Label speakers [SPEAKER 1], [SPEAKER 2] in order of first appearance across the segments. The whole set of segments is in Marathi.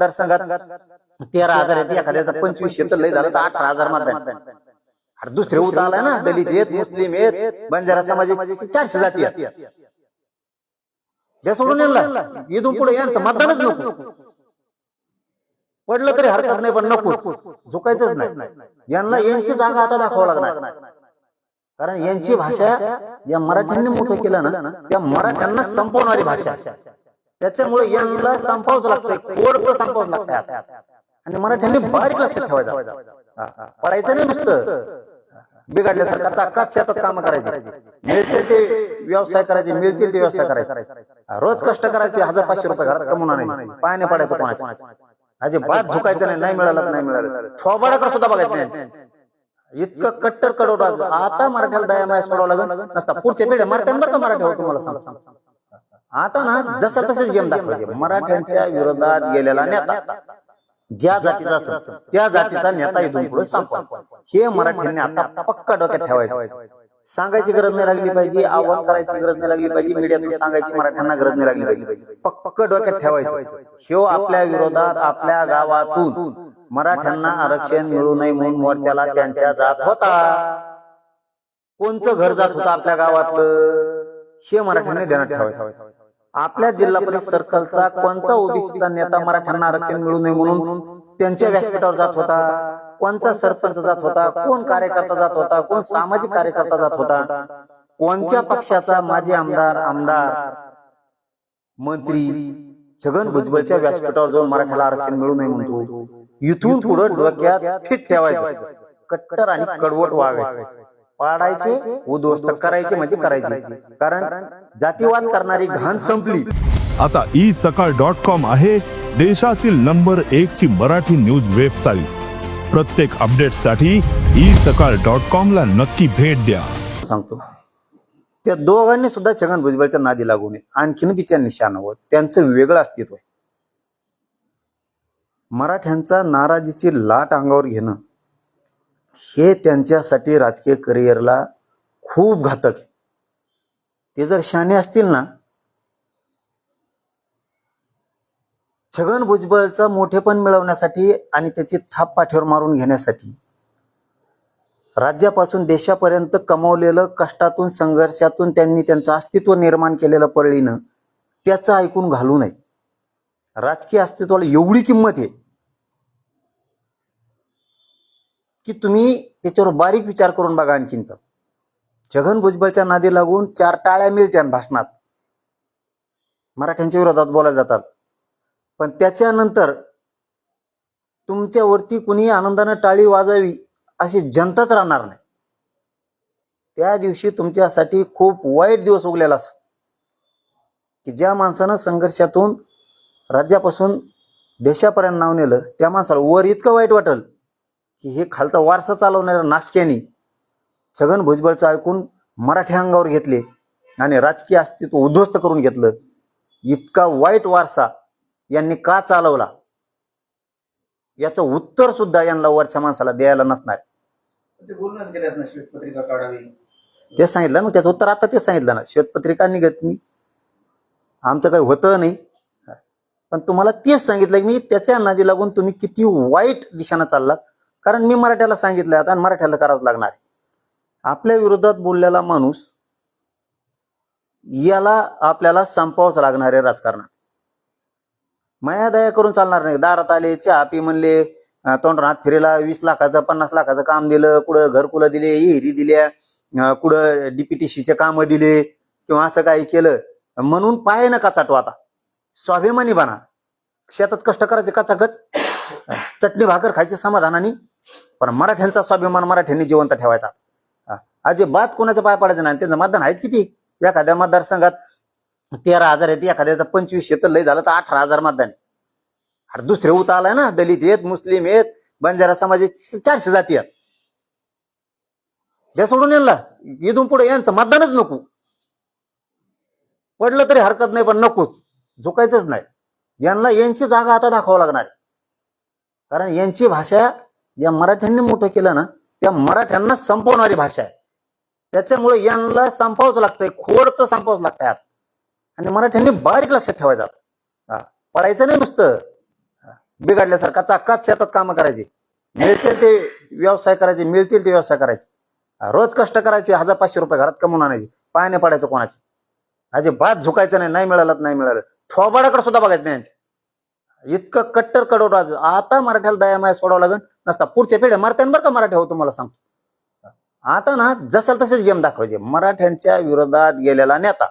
[SPEAKER 1] मतदारसंघात तेरा हजार आहेत एखाद्याचा पंचवीस तर लय झालं तर अठरा हजार मतदान. अरे दुसरे उत आलाय ना दलित आहेत मुस्लिम आहेत बंजारा समाजाचे चारशे जाती आहेत. द्या सोडून यांना. इथून पुढे यांचं मतदानच नको. पडलं तरी हरकत नाही पण नको झुकायचंच नाही. यांना यांची जागा आता दाखवावं लागणार. कारण यांची भाषा या मराठ्यांनी मोठं केलं ना त्या मराठ्यांना संपवणारी भाषा. त्याच्यामुळे यांना लागतं कोड खोड संपावच लागतंय आणि मराठ्यांनी बारीक लक्षात ठेवायचं. हा, पडायचं नाही नुसतं. बिघडल्यासारखा चाकात शेतात काम करायचे. मिळतील ते व्यवसाय करायचे मिळतील ते व्यवसाय करायचे. रोज कष्ट करायचे हजार पाचशे रुपये घरात कमवून आणायचे. पायाने पडायचं कोणाच्या अजिबात झुकायचं नाही नाही मिळालं नाही मिळालं. थोबाडाकडे सुद्धा बघायचं नाही. इतकं कट्टर कडवट आता मराठ्याला दया मायास पडावं लागत नसता पुढच्या पिढ्या मराठ्यांवर मराठी मराठ्यावर तुम्हाला सांग आता ना जसं तसेच गेम दाखवायचे. मराठ्यांच्या विरोधात गेलेला नेता ज्या जातीचा असेल त्या जातीचा नेता इथून पुढे संपवायचा. हे मराठ्यांनी आता पक्का डोक्यात ठेवायचं. सांगायची गरज नाही लागली पाहिजे आव्हान करायची गरज नाही लागली पाहिजे मीडियातून सांगायची मराठ्यांना गरज नाही लागली पाहिजे. पक्क डोक्यात ठेवायचं. ह्यो आपल्या विरोधात आपल्या गावातून मराठ्यांना आरक्षण मिळू नये म्हणून मोर्चाला त्यांच्या जात होता. कोणचं घर जात होतं आपल्या गावातलं हे मराठ्यांनी ध्यानात ठेवायचं आपल्या जिल्हा परिषद सर्कलचा कोणचा ओबीसीचा नेता मराठ्यांना आरक्षण मिळू नये म्हणून त्यांच्या व्यासपीठावर जात होता? कोणचा सरपंच जात होता? कोण कार्यकर्ता जात होता? कोण सामाजिक कार्यकर्ता जात होता? कोणत्या पक्षाचा माजी आमदार आमदार? मंत्री छगन भुजबळच्या व्यासपीठावर जाऊन मराठ्याला आरक्षण मिळू नये म्हणतो. इथून पुढे डोक्यात फिट ठेवायचं. कट्टर आणि कडवट वागायचं. पाडायचे उद्ध्वस्त करायचे म्हणजे करायचे कारण जातीवाद करणारी घाण संपली.
[SPEAKER 2] आता ई सकाळ डॉट कॉम आहे देशातील नंबर एक ची मराठी न्यूज वेबसाईट प्रत्येक अपडेटसाठी ई सकाळ डॉट कॉम ला नक्की भेट द्या.
[SPEAKER 1] सांगतो. त्या दोघांनी सुद्धा छगन भुजबळच्या नादी लागू नये. आणखीन बी त्या निशाणावर त्यांचं वेगळं अस्तित्व आहे. मराठ्यांचा नाराजीची लाट अंगावर घेणं हे त्यांच्यासाठी राजकीय करिअरला खूप घातक आहे. ते जर शाने असतील ना छगन भुजबळचा मोठेपण मिळवण्यासाठी आणि त्याची थाप पाठीवर मारून घेण्यासाठी राज्यापासून देशापर्यंत कमवलेलं कष्टातून संघर्षातून त्यांनी त्यांचं अस्तित्व निर्माण केलेलं पळलीनं त्याचं ऐकून घालू नये. राजकीय अस्तित्वाला एवढी किंमत आहे. की तुम्ही त्याच्यावर बारीक विचार करून बघा आणखीन तर. छगन भुजबळच्या नादी लागून चार टाळ्या मिळत्या भाषणात. मराठ्यांच्या विरोधात बोलायला जातात. पण त्याच्यानंतर तुमच्यावरती कुणी आनंदानं टाळी वाजावी अशी जनताच राहणार नाही. त्या दिवशी तुमच्यासाठी खूप वाईट दिवस उगलेला असं की ज्या माणसानं संघर्षातून राज्यापासून देशापर्यंत नाव नेलं त्या माणसाला वर इतकं वाईट वाटेल. की हे खालचा वारसा चालवणाऱ्या नाशक्यानी छगन भुजबळचं ऐकून मराठी अंगावर घेतले आणि राजकीय अस्तित्व उद्ध्वस्त करून घेतलं. इतका वाईट वारसा यांनी का चालवला? याचं उत्तर सुद्धा यांना वरच्या माणसाला द्यायला नसणार.
[SPEAKER 3] श्वेतपत्रिका काढावी.
[SPEAKER 1] तेच सांगितलं ना त्याचं उत्तर आता तेच सांगितलं ना. श्वेतपत्रिका निघत नाही. आमचं काही होतं नाही. पण तुम्हाला तेच सांगितलं की मी त्याच्या नादी लागून तुम्ही किती वाईट दिशानं चाललात. कारण मी मराठ्याला सांगितलं आता आणि मराठ्याला करावंच लागणार आहे. आपल्या विरोधात बोललेला माणूस याला आपल्याला संपवावंच लागणार आहे राजकारणात. माया दया करून चालणार नाही. दारात आले चहा पी म्हणले तोंड हात फिरेला वीस लाखाचं पन्नास लाखाचं काम दिलं कुठं घरकुलं दिले हिरी दिल्या कुठं डीपीटीसीचे काम दिले किंवा असं काही केलं. म्हणून पाय नका चाटू आता. स्वाभिमानी बना. शेतात कष्ट करायचे कचाकच चटणी भाकर खायचे समाधानाने पण मराठ्यांचा स्वाभिमान मराठ्यांनी जिवंत ठेवायचा. अजिबात कोणाचं पाय पडायचं नाही. त्यांचं मतदान आहेच किती? एखाद्या मतदारसंघात तेरा हजार येते एखाद्या पंचवीस तर लय झालं तर अठरा हजार मतदान आहे. अरे दुसरे उत आलाय ना दलित आहेत मुस्लिम आहेत बंजारा समाजाचे चारशे जाती आहेत. द्या सोडून यांना. इथून पुढे यांचं मतदानच नको. पडलं तरी हरकत नाही पण नकोच. झुकायचंच नाही. यांना यांची जागा आता दाखवावं लागणार आहे. कारण यांची भाषा या मराठ्यांनी मोठं केलं ना त्या मराठ्यांना संपवणारी भाषा आहे. त्याच्यामुळे यांना संपावंच लागतंय खोड तर संपावंच लागतंय आता. आणि मराठ्यांनी बारीक लक्षात ठेवायचं आता. हा. नाही नुसतं. बिघडल्यासारखा चाकाच शेतात कामं करायची. मिळतील ते व्यवसाय करायचे मिळतील ते व्यवसाय करायचे. रोज कष्ट करायचे हजार पाचशे रुपये घरात कमवून आणायचे पायाने पडायचं कोणाचे. अजिबात झुकायचं नाही नाही मिळालं नाही मिळालं. थोबाडाकडे सुद्धा बघायचं नाही यांच्या इतकं कट्टर कडवट आता मराठ्याला दया माया सोडावं लागेल नसता पुढच्या पिढ्या मरत्यान बरं का मराठी हो तुम्हाला सांगतो. आता ना जसं तसेच गेम दाखवायचे. मराठ्यांच्या विरोधात गेलेला नेता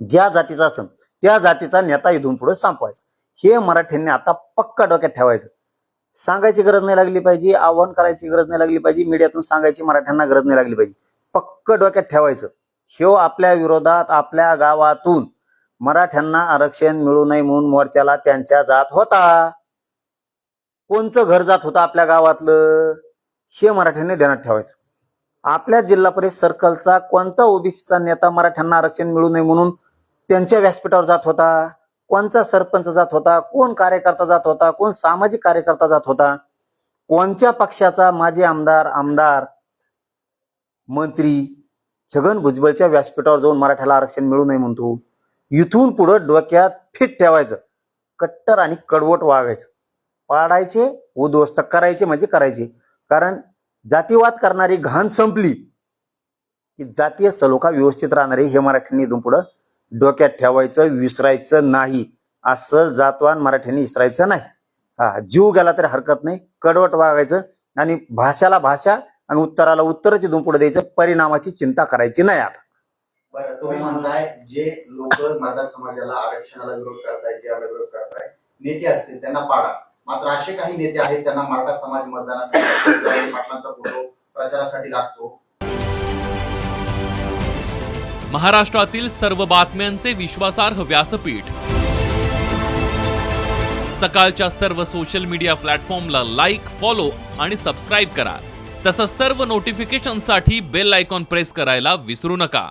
[SPEAKER 1] ज्या जातीचा असेल त्या जातीचा नेता इथून पुढे संपवायचा. हे मराठ्यांनी आता पक्का डोक्यात ठेवायचं. सांगायची गरज नाही लागली पाहिजे आव्हान करायची गरज नाही लागली पाहिजे मीडियातून सांगायची मराठ्यांना गरज नाही लागली पाहिजे. पक्क डोक्यात ठेवायचं. ह्यो आपल्या विरोधात आपल्या गावातून मराठ्यांना आरक्षण मिळू नये म्हणून मोर्चाला त्यांच्या जात होता. कोणचं घर जात होतं आपल्या गावातलं? हे मराठ्यांनी ध्यानात ठेवायचं. आपल्या जिल्हा परिषद सर्कलचा कोणचा ओबीसीचा नेता मराठ्यांना आरक्षण मिळू नये म्हणून त्यांच्या व्यासपीठावर जात होता? कोणचा सरपंच जात होता? कोण कार्यकर्ता जात होता? कोण सामाजिक कार्यकर्ता जात होता? कोणत्या पक्षाचा माजी आमदार आमदार मंत्री छगन भुजबळच्या व्यासपीठावर जाऊन मराठ्याला आरक्षण मिळू नये म्हणतो? इथून पुढं डोक्यात फिट ठेवायचं. कट्टर आणि कडवट वागायचं. पाडायचे उद्ध्वस्त करायचे म्हणजे करायचे. कारण जातीवाद करणारी घाण संपली की जातीय सलोखा व्यवस्थित राहणारे हे मराठ्यांनी इथून पुढं डोक्यात ठेवायचं विसरायचं नाही. असं जातवान मराठ्यांनी विसरायचं नाही. हा जीव गेला तरी हरकत नाही. कडवट वागायचं आणि भाषाला भाषा आणि उत्तराला उत्तरच इथून पुढे द्यायचं. परिणामाची चिंता करायची नाही आता.
[SPEAKER 3] बरं तुम्ही म्हणताय जे लोक मराठा समाजाला आरक्षणाला विरोध करतायत किंवा विरोध करताय नेते असतील त्यांना पाडा. मात्र असे काही नेते आहेत त्यांना मराठा समाज मतदानासाठी पाटलांचा फोटो प्रचारासाठी लागतो.
[SPEAKER 4] महाराष्ट्रातील सर्व बातम्यांचे विश्वासार्ह व्यासपीठ. सकाळच्या सर्व सोशल मीडिया प्लॅटफॉर्मला लाईक फॉलो आणि सबस्क्राईब करा. तसंच सर्व नोटिफिकेशनसाठी बेल आयकॉन प्रेस करायला विसरू नका.